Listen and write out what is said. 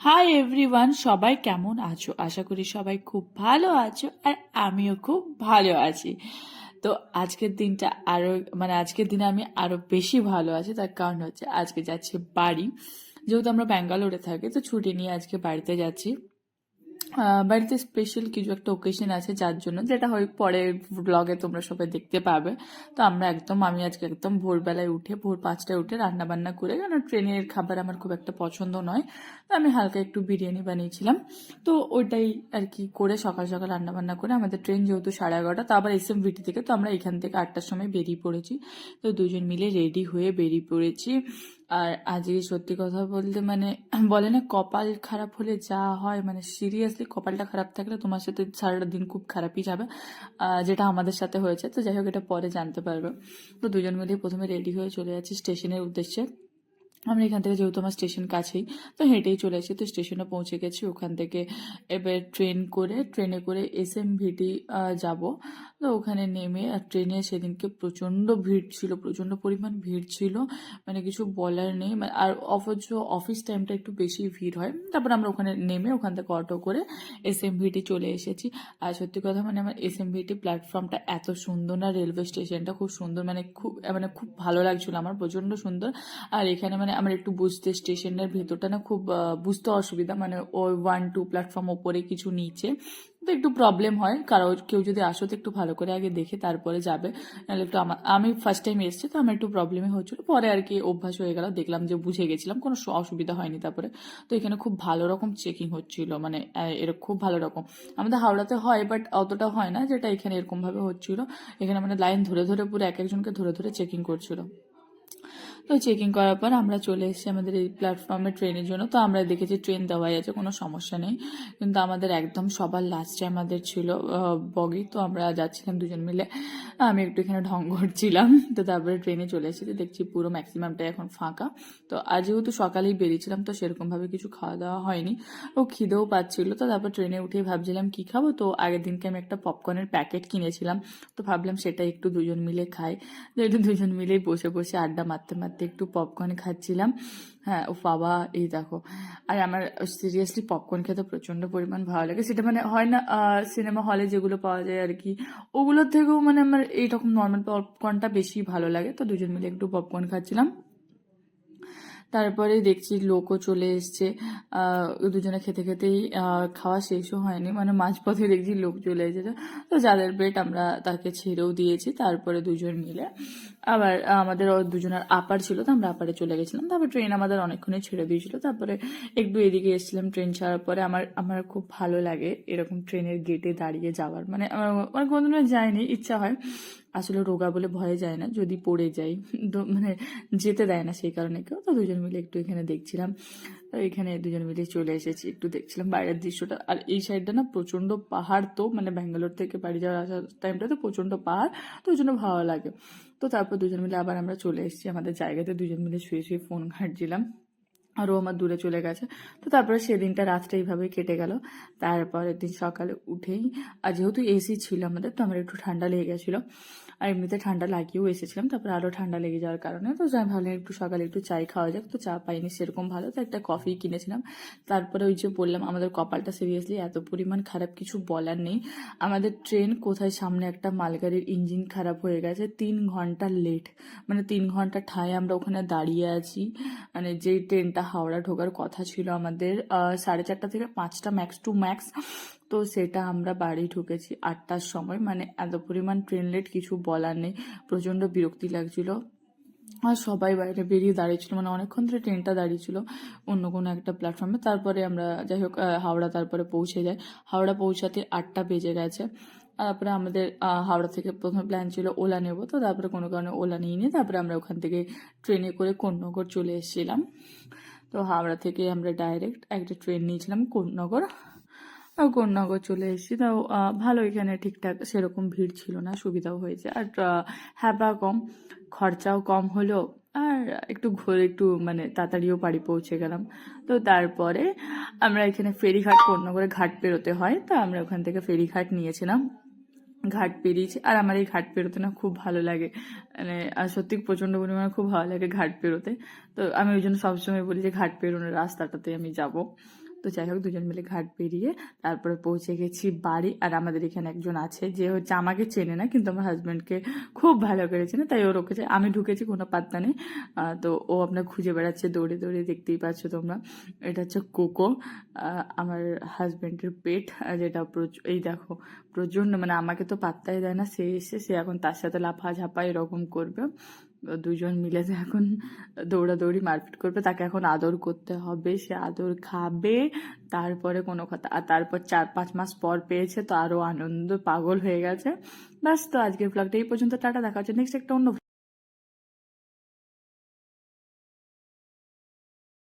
Hi everyone সবাই কেমন আছো? আশা করি সবাই খুব ভালো আছো আর আমিও খুব ভালো আছি। তো আজকের দিনটা আরও মানে আজকের দিনে আমি আরও বেশি ভালো আছি। তার কারণ হচ্ছে আজকে যাচ্ছে বাড়ি। যেহেতু আমরা ব্যাঙ্গালোরে থাকি, তো ছুটি নিয়ে আজকে বাড়িতে যাচ্ছি। বাড়িতে স্পেশাল কিছু একটা ওকেশন আছে যার জন্য, যেটা হয় পরের ব্লগে তোমরা সবাই দেখতে পাবে। তো আমরা একদম, আমি আজকে একদম ভোরবেলায় উঠে, ভোর পাঁচটায় উঠে রান্না বান্না করে কারণ ট্রেনের খাবার আমার খুব একটা পছন্দ নয়, তো আমি হালকা একটু বিরিয়ানি বানিয়েছিলাম। তো ওইটাই আর কি করে সকাল সকাল রান্না বান্না করে, আমাদের ট্রেন যেহেতু সাড়ে এগারোটা, তো আবার এস এম ভিটি থেকে তো আমরা এখান থেকে আটটার সময় বেরিয়ে পড়েছি। তো দুজন মিলে রেডি হয়ে বেরিয়ে পড়েছি। আর আজকে সত্যি কথা বলতে মানে বলে না কপাল খারাপ হলে যা হয় মানে সিরিয়াসলি কপালটা খারাপ থাকলে তোমার সাথে সারাটা দিন খুব খারাপই যাবে যেটা আমাদের সাথে হয়েছে। তো যাই হোক, এটা পরে জানতে পারবে। তো দুজন মিলে প্রথমে রেডি হয়ে চলে যাচ্ছি স্টেশনের উদ্দেশ্যে। আমরা এখান থেকে যেহেতু আমার স্টেশন কাছেই, তো হেঁটেই চলে এসেছি তো স্টেশনে পৌঁছে গেছি, ওখান থেকে এবার ট্রেন করে, ট্রেনে করে এস এম ভিটি যাব। তো ওখানে নেমে, আর ট্রেনে সেদিনকে প্রচণ্ড ভিড় ছিল, প্রচণ্ড পরিমাণ ভিড় ছিল মানে কিছু বলার নেই মানে আর অথচ অফিস টাইমটা একটু বেশি ভিড় হয়। তারপর আমরা ওখানে নেমে ওখান থেকে অটো করে এস এম ভিটি চলে এসেছি। আর সত্যি কথা মানে আমার এস এম ভিটি প্ল্যাটফর্মটা এত সুন্দর না, রেলওয়ে স্টেশনটা খুব সুন্দর মানে খুব মানে খুব ভালো লাগছিল আমার, প্রচণ্ড সুন্দর। আর এখানে মানে আমার একটু বুঝতে স্টেশনের ভেতরটা না খুব বুঝতে অসুবিধা। মানে ওই ওয়ান টু প্ল্যাটফর্ম ওপরে কিছু নিচে। তো একটু প্রবলেম হয়। কারও, কেউ যদি আসো তো একটু ভালো করে আগে দেখে তারপরে যাবে। নাহলে একটু আমি ফার্স্ট টাইম এসেছি তো আমার একটু প্রবলেমই হচ্ছিল। পরে আর কি অভ্যাস হয়ে গেল। দেখলাম যে বুঝে গেছিলাম। কোনো অসুবিধা হয়নি তারপরে। তো এখানে খুব ভালো রকম চেকিং হচ্ছিল। মানে এরকম খুব ভালো রকম। আমাদের হাওড়াতে হয় বাট অতটা হয় না যেটা এখানে এরকমভাবে হচ্ছিল। এখানে মানে লাইন ধরে ধরে পুরো এক একজনকে ধরে ধরে চেকিং করছিল। তো চেকিং করার পর আমরা চলে এসেছি আমাদের এই প্ল্যাটফর্মে ট্রেনের জন্য। তো আমরা দেখেছি ট্রেন দেওয়াই আছে, কোনো সমস্যা নেই। কিন্তু আমাদের একদম সবার লাস্টে আমাদের ছিল বগি। তো আমরা যাচ্ছিলাম দুজন মিলে। আমি একটু এখানে ঢং করছিলাম। তো তারপরে ট্রেনে চলে এসেছি। দেখছি পুরো ম্যাক্সিমামটা এখন ফাঁকা। তো আর যেহেতু সকালেই বেরিয়েছিলাম, তো সেরকমভাবে কিছু খাওয়া দাওয়া হয়নি। ও খিদেও পাচ্ছিল। তো তারপর ট্রেনে উঠেই ভাবছিলাম কি খাব? তো আগের দিনকে আমি একটা পপকর্নের প্যাকেট কিনেছিলাম। তো ভাবলাম সেটা একটু দুজন মিলে খাই। তো একটু দুজন মিলেই বসে বসে আড্ডা মারতে মারতে একটু পপকর্ন খাচ্ছিলাম। হ্যাঁ ও বাবা, এই দেখো। আর আমার সিরিয়াসলি পপকর্ন খেতে প্রচণ্ড পরিমাণ ভালো লাগে। সেটা মানে হয় না সিনেমা হলে যেগুলো পাওয়া যায় আর কি, ওগুলোর থেকেও মানে আমার এইরকম নর্মাল পপকর্নটা বেশি ভালো লাগে। তো দুজন মিলে একটু পপকর্ন খাচ্ছিলাম। তারপরে দেখছি লোকও চলে এসছে। দুজনে খেতে খেতেই খাওয়া শেষও হয়নি। মানে মাঝপথে দেখছি লোক চলে এসেছে। তো যাদের পেট আমরা তাকে ছেড়েও দিয়েছি, তারপরে দুজন মিলে। আবার আমাদের দুজনের আপার ছিল, তো আমরা আপারে চলে গেছিলাম। তারপর ট্রেন আমাদের অনেকক্ষণই ছেড়ে দিয়েছিল। তারপরে একটু এদিকে এসেছিলাম ট্রেন ছাড়ার পরে। আমার আমার খুব ভালো লাগে এরকম ট্রেনের গেটে দাঁড়িয়ে যাওয়ার। মানে আমার কোনোদিনও যায়নি, ইচ্ছা হয়। আসলে রোগা বলে ভয়ে যায় না, যদি পড়ে যাই। মানে যেতে দেয় না সেই কারণে কেউ। তো দুজন মিলে একটু এখানে দেখছিলাম। তো এখানে দুজন মিলে চলে এসেছি, একটু দেখছিলাম বাইরের দৃশ্যটা। আর এই সাইডটা না প্রচণ্ড পাহাড় তো মানে ব্যাঙ্গালোর থেকে বাড়ি যাওয়ার আসার টাইমটা তো প্রচণ্ড পাহাড়, তো ওই জন্য ভালো লাগে। তো তারপর দুজন মিলে আবার আমরা চলে এসেছি আমাদের জায়গাতে। দুজন মিলে শুয়ে শুয়ে ফোন ঘাঁটছিলাম। আরও আমার দূরে চলে গেছে। তো তারপরে সেদিনটা রাতটা এইভাবেই কেটে গেল। তারপরের দিন সকালে উঠেই, আর যেহেতু এসি ছিল আমাদের, তো আমার একটু ঠান্ডা লেগে গেছিল। আর এমনিতে ঠান্ডা লাগিয়েও এসেছিলাম, তারপর আরও ঠান্ডা লেগে যাওয়ার কারণে। তো যাই ভাবলাম একটু সকালে একটু চাই খাওয়া যাক, তো চা পাইনি সেরকম ভালো। তো একটা কফি কিনেছিলাম। তারপরে ওই যে বললাম, আমাদের কপালটা সিরিয়াসলি এত পরিমাণ খারাপ কিছু বলার নেই। আমাদের ট্রেন কোথায় সামনে একটা মালগাড়ির ইঞ্জিন খারাপ হয়ে গেছে, তিন ঘণ্টা লেট মানে তিন ঘণ্টা ঠায় আমরা ওখানে দাঁড়িয়ে আছি। মানে যেই ট্রেনটা হাওড়া ঢোকার কথা ছিল আমাদের। সাড়ে চারটা থেকে পাঁচটা ম্যাক্স টু ম্যাক্স তো সেটা আমরা বাড়ি ঢুকেছি আটটার সময়। মানে এত পরিমাণ ট্রেন লেট কিছু বলার নেই। প্রচণ্ড বিরক্তি লাগছিল। আর সবাই বাইরে বেরিয়ে দাঁড়িয়েছিল। মানে অনেকক্ষণ ধরে ট্রেনটা দাঁড়িয়েছিল অন্য কোনো একটা প্ল্যাটফর্মে তারপরে আমরা, যাই হোক হাওড়া তারপরে পৌঁছে যাই। হাওড়া পৌঁছাতে আটটা বেজে গেছে। তারপরে আমাদের হাওড়া থেকে প্রথমে প্ল্যান ছিল ওলা নেব। তো তারপরে কোনো কারণে ওলা নিয়ে নিয়ে তারপরে আমরা ওখান থেকে ট্রেনে করে কোন্নগর চলে এসেছিলাম। তো হাওড়া থেকে আমরা ডাইরেক্ট একটা ট্রেন নিয়েছিলাম কোন্নগর। কোন্নগর চলে এসেছি। তাও ভালো এখানে ঠিকঠাক সেরকম ভিড় ছিল না, সুবিধাও হয়েছে। আর হ্যাপা কম, খরচাও কম হলো। আর একটু ঘুরে একটু মানে তাড়াতাড়িও বাড়ি পৌঁছে গেলাম। তো তারপরে আমরা এখানে ফেরিঘাট, কোন্নগরে ঘাট পেরোতে হয়। তো আমরা ওখান থেকে ফেরিঘাট নিয়েছিলাম। ঘাট পেরিয়েছি আর আমার এই ঘাট পেরোতে না খুব ভালো লাগে। মানে আর সত্যি প্রচণ্ড পরিমাণে খুব ভালো লাগে ঘাট পেরোতে তো আমি ওই জন্য সবসময় বলি যে ঘাট পেরোনোর রাস্তাটাতে আমি যাব। তো যাই হোক দুজন মিলে ঘাট পেরিয়ে তারপরে পৌঁছে গেছি বাড়ি। আর আমাদের এখানে একজন আছে যে হচ্ছে আমাকে চেনে না, কিন্তু আমার হাজব্যান্ডকে খুব ভালো করে চেনে তাই ও রকেছে। আমি ঢুকেছি, কোনো পাত্তা নেই। তো ও আপনার খুঁজে বেড়াচ্ছে, দৌড়ে দৌড়ে দেখতেই পাচ্ছ তোমরা। এটা হচ্ছে কোকো। আমার হাজব্যান্ডের পেট যেটা এই দেখো প্রচণ্ড মানে আমাকে তো পাত্তাই দেয় না, সে এসে, সে এখন তার সাথে লাফা ঝাপা এরকম করবে। দুজন মিলে যে এখন দৌড়াদৌড়ি মারপিট করবে, তাকে এখন আদর করতে হবে, সে আদর খাবে, তারপরে কোনো কথা। আর তারপর চার, পাঁচ মাস পর পেয়েছে, তো আরও আনন্দ, পাগল হয়ে গেছে। ব্যাস, তো আজকের ব্লগটা এই পর্যন্ত, টাটা, দেখা হচ্ছে নেক্সট একটা অন্য